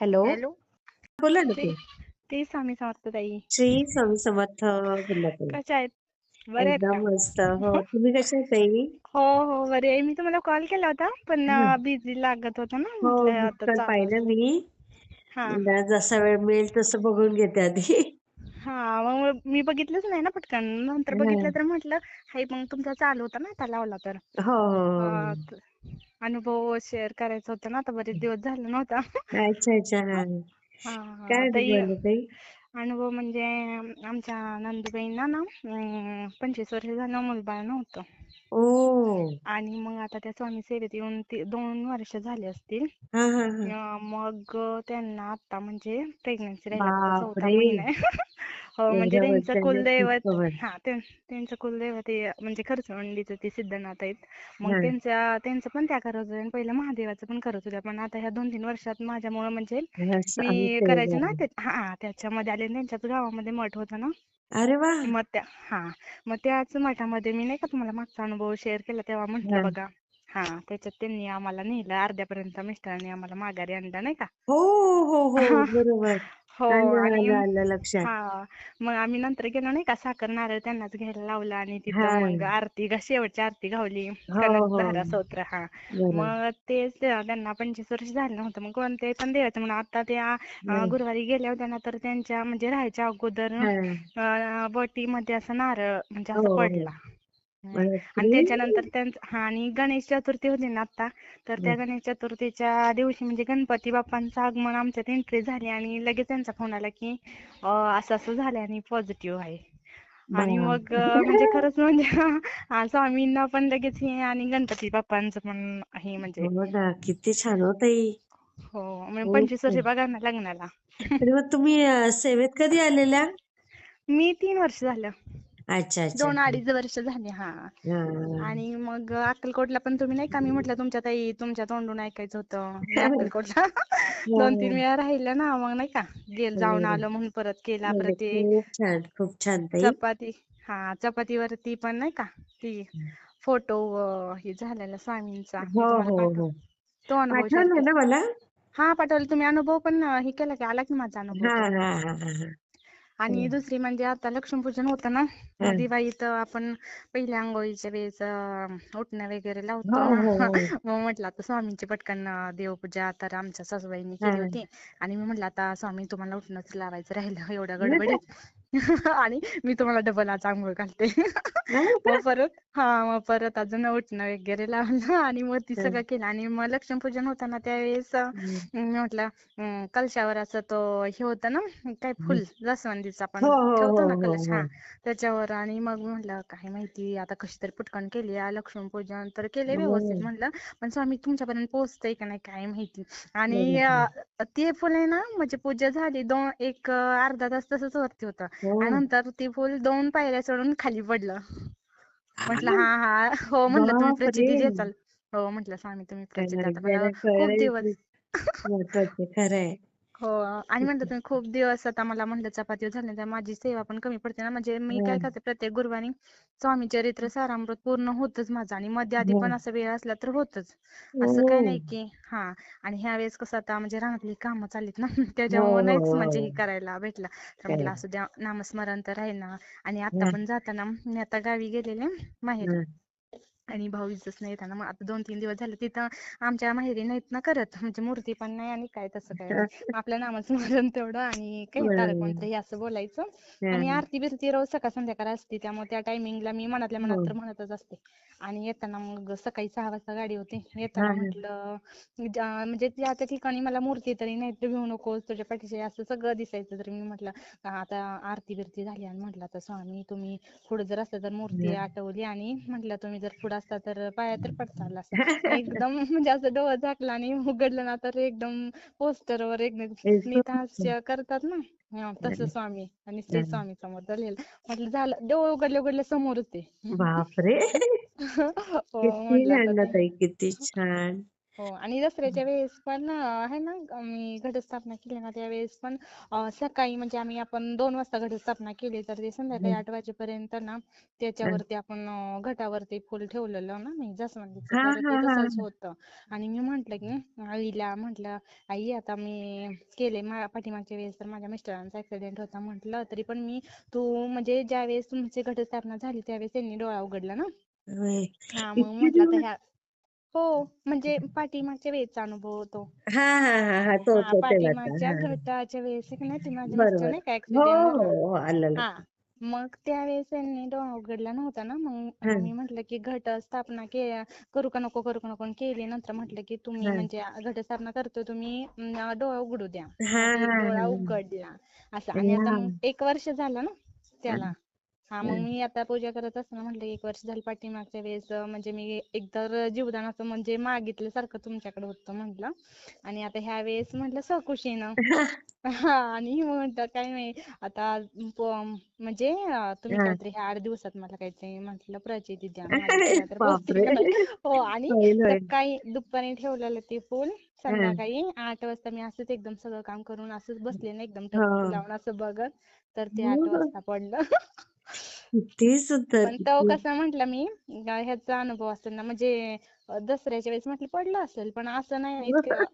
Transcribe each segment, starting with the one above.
Hello. Hello. बोला ना ते ताई ते स्वामी समर्थ ताई. श्री स्वामी समर्थ बोला ताई कशा आहेत? बरे आहेत का? एकदम मस्त. हो तुम्ही कशा आहे ताई? हो हो बरे आहे. मी तुम्हाला कॉल केला होता पण हं. बिझी लागत होता ना हो म्हटलं मिस आता कॉल चालू पाहिलं मी. हा. म्हणलं जसा वेळ मिळेल तसं बघून घेते आधी. हा मग मी बघितलंच नाही ना पटकन. नंतर हं. बघितलं तर म्हटलं हाय मग तुमचा चालू होता ना आता लावला तर. हो हो त- अनुभव शेअर करायचा होता ना आता बरेच दिवस झाले नव्हता. हो अच्छा अच्छा हा. हा काय ताई झालं ताई? अनुभव म्हणजे आमच्या नंदुबाईंना ना अं, पंचवीस वर्ष झालं मुलबाळ नव्हतं. ओ. आणि मग आता त्या स्वामी सेवेत येऊन ते दोन वर्ष झाले असतील. हा हा हा. अं, मग त्यांना आता म्हणजे प्रेग्नन्सी राहिला त्याचा चौथा बापरे महिना आहे. हो म्हणजे त्यांचं कुलदैवत हा त्यां- त्यांचं कुलदैवत हे म्हणजे खरचवंडीचं ते सिद्धनाथ आहेत. मग हा. त्यांच्या त्यांचं पण त्या करत होत्या आणि पहिलं महादेवाचं पण करत होत्या. पण आता ह्या दोन तीन वर्षात माझ्यामुळे म्हणजे हा, मी करायचे ना. ते हा त्याच्यामध्ये आले त्यांच्याच गावामध्ये मठ होता ना. अरे वा! मग त्या हा मग त्याच मठामध्ये मी नाही का तुम्हाला मागचा अनुभव शेअर केला तेव्हा म्हंटल हा. बघा हा त्याच्यात त्यांनी आम्हाला नेलं अर्ध्यापर्यंत मिस्टरांनी आम्हाला माघारी आणलं नाही का? हो हो हो. बरोबर. हो आणि आलं आलं लक्षात. हा मग आम्ही नंतर गेलो नाही का साखर नारळ त्यांनाच घ्यायला लावला आणि तिथं मग आरती ग- शेवटची आरती घावली हो हो. धारा स्तोत्र हा. बरोबर. मग तेच त्यांना पंचवीस वर्ष झालं नव्हतं मग कोणते पण देवाचं म्हणून आता त्या गुरुवारी गेल्या होत्या ना तर त्यांच्या म्हणजे राहायच्या अगोदर हा. अं, बोटीमध्ये असं नारळ म्हणजे असं हो. पडला. आणि त्याच्यानंतर त्यांच हा आणि गणेश चतुर्थी होती ना आता तर त्या गणेश चतुर्थीच्या दिवशी म्हणजे गणपती बाप्पांचं आगमन आमच्यात एंट्री झाली आणि लगेच त्यांचा फोन आला की असं असं झालंय आणि पॉझिटिव्ह आहे. आणि मग म्हणजे खरंच म्हणजे हा, स्वामींना पण लगेच हे आणि गणपती बाप्पांचं पण हे म्हणजे हो किती छान हो ताई. हो म्हणजे खूप पंचवीस वर्ष बघा ना लग्नाला. तुम्ही सेवेत कधी आलेल्या? मी तीन वर्ष झालं. अच्छा अच्छा. दोन अडीच वर्ष झाले हा. आणि मग अक्कलकोटला पण तुम्ही नाही का मी म्हटलं तुमच्या ताई तुमच्या तोंडून ऐकायचं होतं. मी अक्कलकोटला. दोन तीन वेळा राहिल्या ना मग नाही का गेल जाऊन आलो म्हणून परत केला परत ते खूप छान चपाती हा चपातीवरती पण नाही का ती फोटो हे झालेला स्वामींचा हो हो हो. तो अनुभव ना मला? हा पाठवलं. तुम्ही अनुभव पण हे केला की? आला की माझा अनुभव आणि दुसरी म्हणजे आता लक्ष्मीपूजन होतं ना हा. मग दिवाळीत आपण पहिल्या आंघोळीच्या वेळेस अं, उटणं वगैरे हो लावतो. ना हो हो. मग म्हटलं आता स्वामींची पटकन देवपूजा तर आमच्या सासूबाईंनी हा केली होती. आणि मी म्हटलं आता स्वामी तुम्हाला उठणंच लावायचं राहिलं एवढ्या गडबडीत. आणि मी तुम्हाला डबल आज आंघोळ घालते. मग परत हा मग परत अजून उठणं वगैरे लावलं आणि मग ती सगळं केलं आणि मग लक्ष्मीपूजन होताना त्यावेळेस म्हटलं कलशावर असं तो हे होतं ना काय फुल जास्वंदीचं आपण हो हो ठेवतो ना हो कलश हो. त्याच्यावर आणि मग म्हटलं काय माहिती आता कशी तरी पटकन केली आहे लक्ष्मीपूजन. तर केले व्यवस्थित म्हटलं पण स्वामी तुमच्यापर्यंत पोहोचतंय का नाही काय माहिती. आणि ते फुल आहे ना म्हणजे पूजा झाली दोन एक अर्धा तास तसंच वरती होतं. आणि नंतर ते फुल दोन पायऱ्या चढून खाली पडलं. म्हटलं हा हा. हो म्हटलं तुम्ही प्रचिती देताल हो म्हटलं स्वामी तुम्ही प्रचिती मला ज्याला खूप दिवस. खरंय. हो आणि म्हणलं तुम्ही खूप दिवस आता मला म्हणलं चपाती झाल्या तर माझी सेवा पण कमी पडते ना. म्हणजे मी हा, काय करते प्रत्येक गुरुवारी स्वामी चरित्र सारामृत पूर्ण होतच माझं आणि मध्ये आधी हा. पण असं वेळ असला तर होतच. असं काही हो. नाही की हा. आणि ह्या वेळेस कसं आता म्हणजे रानातली कामं चालीत ना हो त्याच्यामुळे हो नाहीच म्हणजे हे हो. करायला भेटलं. तर काय म्हटलं असू द्या नामस्मरण तर आहे ना. आणि आता हा, पण जाताना मी आता गावी गेलेले माहेरी. हा. आणि भाऊजीच नाही येताना मग आता दोन तीन दिवस झाले तिथं आमच्या माहेरी नाहीत ना करत. म्हणजे मूर्ती पण नाही आणि काय तसं काय नाही. आपलं नामस्मरण तेवढं आणि काय तारक. मंत्र हे असं बोलायचं. हा, आणि आरती बिरती रोज सकाळ संध्याकाळ असते. त्यामुळे त्या टायमिंगला मी मनातल्या मनात हो. तर म्हणतच असते. आणि येताना मग सकाळी सहा वाजता गाडी होती. हा, येताना म्हटलं म्हणजे त्या त्या ठिकाणी मला मूर्ती तरी नाही तर भिवू नकोस तुझ्या पाठीशी असं सगळं दिसायचं. तरी मी म्हटलं आता आरती बिरती झाली? आणि म्हटलं आता स्वामी तुम्ही पुढे जर असतं तर मूर्ती हा. आठवली आणि म्हटलं तुम्ही जर पुढे असता तर पाया तर पडताल एकदम म्हणजे असं डोळं झाकलं आणि उघडलं ना तर एकदम पोस्टरवर एकदम स्मित एकदम हास्य करतात ना. हा तसं स्वामी आणि श्री. स्वामी समर्थ लिहिलं म्हटलं झालं. डोळे उघडल्या उघडल्या समोरच ते बापरे. हो ते. ताई किती छान. हो आणि दसऱ्याच्या वेळेस पण आहे ना मी घटस्थापना केली ना त्यावेळेस पण अं, सकाळी म्हणजे आम्ही आपण दोन वाजता घटस्थापना केली. तर ते संध्याकाळी. आठ वाजेपर्यंत ना त्याच्यावरती आपण अं, घटावरती फुल ठेवलेलं ना मी जास्वंदीचं हा तर ते हा हा. तसंच होतं. आणि मी म्हंटल की आईला म्हंटल आई आता मी केले मा- पाठीमागच्या वेळेस तर माझ्या मिस्टरांचा ऍक्सिडेंट होता म्हंटल तरी पण मी तू म्हणजे ज्या वेळेस तुमची घटस्थापना झाली त्यावेळेस त्यांनी डोळा उघडला ना? होय. हा मग इतके म्हटलं आता दिवस ह्या हो म्हणजे पाठीमागच्या वेळेचा अनुभव होतो. हा हा हा हा तो हा तो तेव्हाचा पाठीमागच्या हा. घटाच्या वेळेस आहे की नाही ते माझे मिस्टर बरोबर. नाही का हो ऍक्सिडेंट हो झाला हो आलं हा लक्षात. मग त्यावेळेस त्यांनी डोळा उघडला नव्हता ना मग हा. मी म्हटलं की घट स्थापना के करू का नको करू का नको आणि केली. नंतर म्हटलं की तुम्ही हा. म्हणजे घटस्थापना करतो तुम्ही अं, डोळा उघडू द्या. हा मग ती हा डोळा हा. उघडला. असं. आणि आता हा मग एक वर्ष झालं ना हा त्याला. हा मग. मी आता पूजा करत असताना म्हटलं एक वर्ष झालं पाठीमागच्या वेळेस म्हणजे मी एकतर जीवदानाचं म्हणजे मागितल्यासारखं तुमच्याकडे होतं म्हटलं. आणि आता ह्या वेळेस म्हटलं सकुशीनं. हा आणि मग म्हटलं काय नाही. आता म्हणजे तुम्ही. काहीतरी ह्या आठ दिवसात मला काहीतरी म्हटलं प्रचिती द्या हो आणि सकाळी दुपारी ठेवलेलं ते फुल. संध्याकाळी आठ वाजता मी असंच एकदम सगळं काम करून असंच बसले ना एकदम लावून असं बघत. तर ते आठ वाजता पडलं. किती सुंदर पण तो कसा म्हंटल मी ह्याचा अनुभव असेल ना म्हणजे अं, दसऱ्याच्या वेळेस म्हटलं पडलं असेल पण असं नाही ना इतकं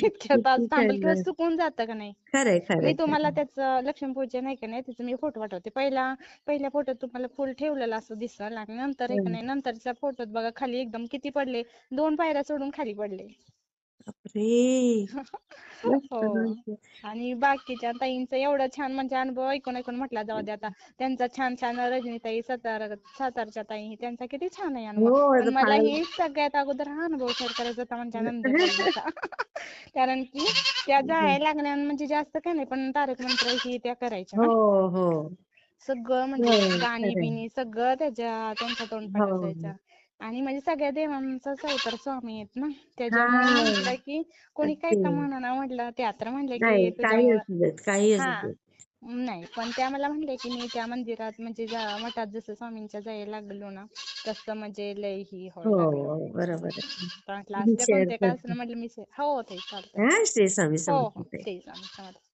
इतक्या तास किती थांबल किंवा सुकून जातं का नाही. खरंय मी खरंय तुम्हाला खरंय त्याचं लक्ष्मीपूजन नाही का नाही त्याचं मी फोटो पाठवते. पहिला पहिल्या फोटोत तुम्हाला फुल ठेवलेलं असं दिसल आणि नंतर आहे का हं. नाही नंतरच्या फोटोत बघा खाली एकदम किती पडले दोन पायऱ्या सोडून खाली पडले. बापरे. मस्त हो. आणि बाकीच्या ताईंचं एवढं छान म्हणजे अनुभव ऐकून ऐकून म्हटलं जाऊ दे आता. त्यांचा छान छान रजनीताई सातारा सातारच्या ताई त्यांचा किती छान आहे अनुभव. हो पण मला फार ही सगळ्यात अगोदर हा अनुभव शेअर करायचा होता म्हणजे नंदुबाईचा कारण की त्या जायला लागल्या म्हणजे जास्त काय नाही पण तारक मंत्र ही त्या करायच्या हो ना. हो सगळं म्हणजे हो गाणी बिणी सगळं त्याच्या त्यांच्या तोंडपाठ हो. असायचं आणि म्हणजे सगळ्या देवांचाच अवतार स्वामी आहेत ना. हा. त्याच्यामुळे म्हटलं की कोणी काय ते का म्हणा म्हटलं त्या तर म्हणलं की काही हा. नाही पण त्या मला म्हणले की मी त्या मंदिरात म्हणजे जा- मठात जसं स्वामींच्या जायला लागलो ना तसं म्हणजे लय ही हो म्हटलं मी असं म्हटलं मी हो ते हा स्वामी हो हो ते स्वामी समर्थ.